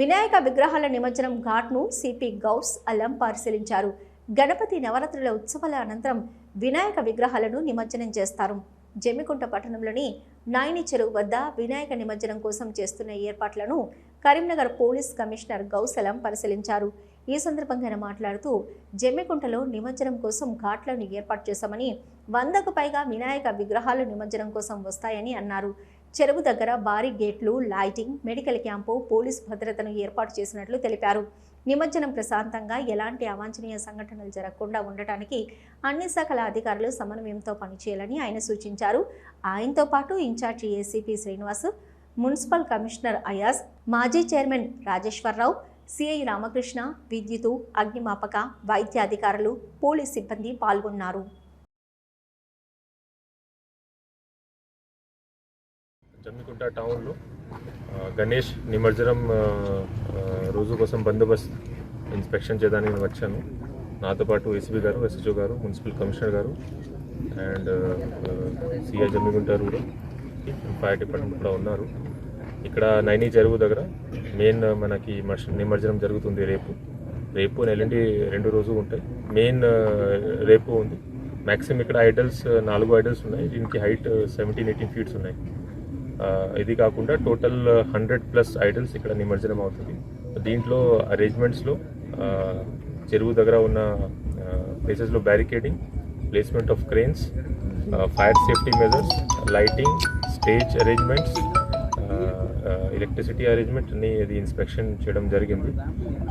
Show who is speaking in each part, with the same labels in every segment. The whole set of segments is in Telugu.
Speaker 1: వినాయక విగ్రహాల నిమజ్జనం ఘాట్ను సిపి గౌస్ అల్లం పరిశీలించారు. గణపతి నవరాత్రుల ఉత్సవాల అనంతరం వినాయక విగ్రహాలను నిమజ్జనం చేస్తారు. జమ్మికుంట పట్టణంలోని నాయని చెరువు వద్ద వినాయక నిమజ్జనం కోసం చేస్తున్న ఏర్పాట్లను కరీంనగర్ పోలీస్ కమిషనర్ గౌసలం పరిశీలించారు. ఈ సందర్భంగా ఆయన మాట్లాడుతూ జమ్మికుంటలో నిమజ్జనం కోసం ఘాట్లను ఏర్పాటు చేశామని వందకు పైగా వినాయక విగ్రహాలు నిమజ్జనం కోసం వస్తాయని అన్నారు. చెరువు దగ్గర భారీ గేట్లు లైటింగ్ మెడికల్ క్యాంపు పోలీస్ భద్రతను ఏర్పాటు చేసినట్లు తెలిపారు. నిమజ్జనం ప్రశాంతంగా ఎలాంటి అవాంఛనీయ సంఘటనలు జరగకుండా ఉండటానికి అన్ని శాఖల అధికారులు సమన్వయంతో పనిచేయాలని ఆయన సూచించారు. ఆయనతో పాటు incharge ACP Srinivas municipal commissioner Ayaz మాజీ చైర్మన్ రాజేశ్వరరావు సిఐ రామకృష్ణ విద్యుత్ అగ్నిమాపక వైద్య అధికారులు పోలీస్ సిబ్బంది పాల్గొన్నారు.
Speaker 2: జమ్మికుంట టౌన్లో గణేష్ నిమజ్జనం రోజు కోసం బందోబస్తు ఇన్స్పెక్షన్ చేయడానికి నేను వచ్చాను. నాతో పాటు ఎస్పీ గారు ఎస్హెచ్ఓ గారు మున్సిపల్ కమిషనర్ గారు అండ్ సిఐ జమ్మికుంట కూడా ఫైర్ డిపార్ట్మెంట్ కూడా ఉన్నారు. ఇక్కడ నైని చెరువు దగ్గర మెయిన్ మనకి నిమజ్జనం జరుగుతుంది రేపు. రేపు ఎల్లుండి రెండు రోజు ఉంటాయి. మెయిన్ రేపు ఉంది. మ్యాక్సిమం ఇక్కడ ఐడల్స్ నాలుగు ఐడల్స్ ఉన్నాయి. దీనికి హైట్ సెవెంటీన్ ఎయిటీన్ ఫీట్స్ ఉన్నాయి. ఇది కాకుండా టోటల్ హండ్రెడ్ ప్లస్ ఐడల్స్ ఇక్కడ నిమజ్జనం అవుతుంది. దీంట్లో అరేంజ్మెంట్స్లో చెరువు దగ్గర ఉన్న ప్లేసెస్లో barricading placement of cranes fire safety measures lighting stage arrangements electricity arrangement అని ఇది ఇన్స్పెక్షన్ చేయడం జరిగింది.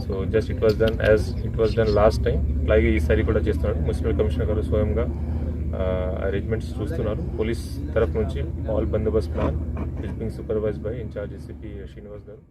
Speaker 2: So just it was done as it was done last time అలాగే ఈసారి కూడా చేస్తున్నాడు. మున్సిపల్ కమిషనర్ గారు స్వయంగా అరేంజ్మెంట్స్ చూస్తున్నారు పోలీస్ తరఫు నుంచి all Bandobast plan is being supervise by incharge SP Srinivas garu